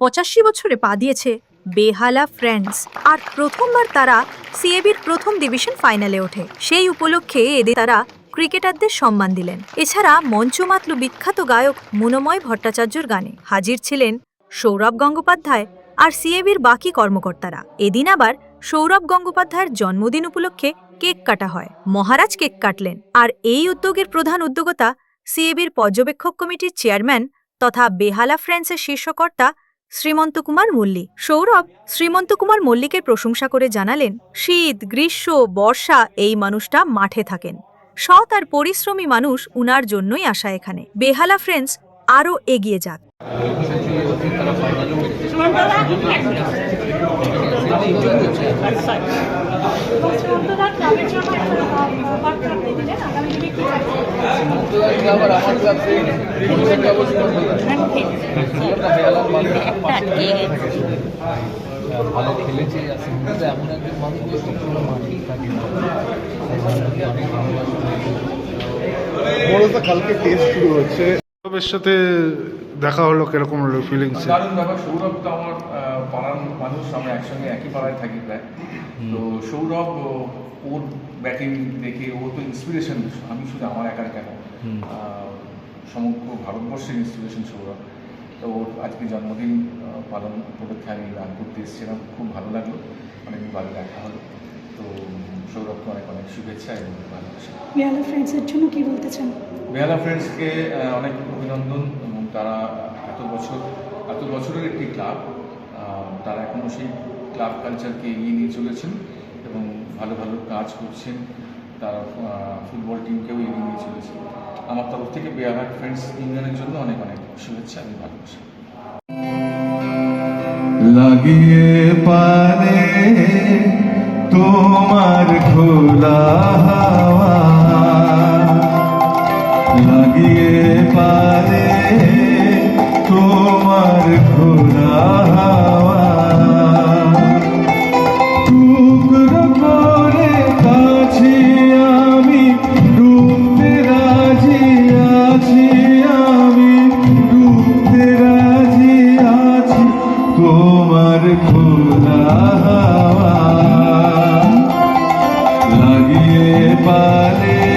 পঁচাশি বছরে পা দিয়েছে বেহালা ফ্রেন্ডস। আর প্রথমবার তারা সিএবির প্রথম ডিভিশন ফাইনালে ওঠে। সেই উপলক্ষে এদের তারা ক্রিকেটারদের সম্মান দিলেন। এছাড়া মঞ্চ মাতল বিখ্যাত গায়ক মুনময় ভট্টাচার্যর গানে হাজির ছিলেন সৌরভ গঙ্গোপাধ্যায় আর সিএবির বাকি কর্মকর্তারা। এদিন আবার সৌরভ গঙ্গোপাধ্যায়ের জন্মদিন উপলক্ষে কেক কাটা হয়। মহারাজ কেক কাটলেন। আর এই উদ্যোগের প্রধান উদ্যোগতা সিএবির পর্যবেক্ষক কমিটির চেয়ারম্যান তথা বেহালা ফ্রেন্ডসের শীর্ষকর্তা শ্রীমন্ত কুমার মল্লিক। সৌরভ শ্রীমন্ত কুমার মল্লিকের প্রশংসা করে জানালেন, শীত, গ্রীষ্ম, বর্ষা, এই মানুষটা মাঠে থাকেন। সৎ আর পরিশ্রমী মানুষ উনার জন্যই আসা এখানে। বেহালা ফ্রেন্ডস আরও এগিয়ে যাক। আগামী ভালো খেলেছে এমন একজন মানুষ থাকে কালকে টেস্ট শুরু হচ্ছে সৌরভের সাথে দেখা হলো কীরকম হলো ফিলিংস সৌরভ তো আমার পাড়ার মানুষ, আমরা একসঙ্গে, একই পাড়ায় থাকি প্রায়। তো সৌরভ ওর ব্যাটিং দেখে ও তো ইন্সপিরেশন আমি শুধু আমার একার কেন? সমগ্র ভারতবর্ষের ইন্সপিরেশন সৌরভ তো ওর আজকে জন্মদিন পালন উপলক্ষে আমি গান করতে এসেছিলাম খুব ভালো লাগল। অনেকদিন বাড়ি দেখা হলো। তো সৌরভকে অনেক অনেক শুভেচ্ছা এবং ভালোবাসা। ফ্রেন্ডসের জন্য কি বলতে চান? বেহালা ফ্রেন্ডসকে অনেক অভিনন্দন এবং তারা এত বছর এত বছরের একটি ক্লাব তারা এখনও সেই ক্লাব কালচারকে এগিয়ে নিয়ে চলেছেন। এবং ভালো ভালো কাজ করছেন। তারা ফুটবল টিমকেও এগিয়ে নিয়ে চলেছে। আমার তরফ থেকে বেয়ারহাট ফ্রেন্ডস ইউনিয়নের জন্য অনেক অনেক শুভেচ্ছা আমি ভালোবাসি। লাগিয়ে পারে তোমার খোলা হাওয়া। লাগিয়ে পারে তোমার খোলা তোমার খোলা হাওয়া লাগিয়ে পারে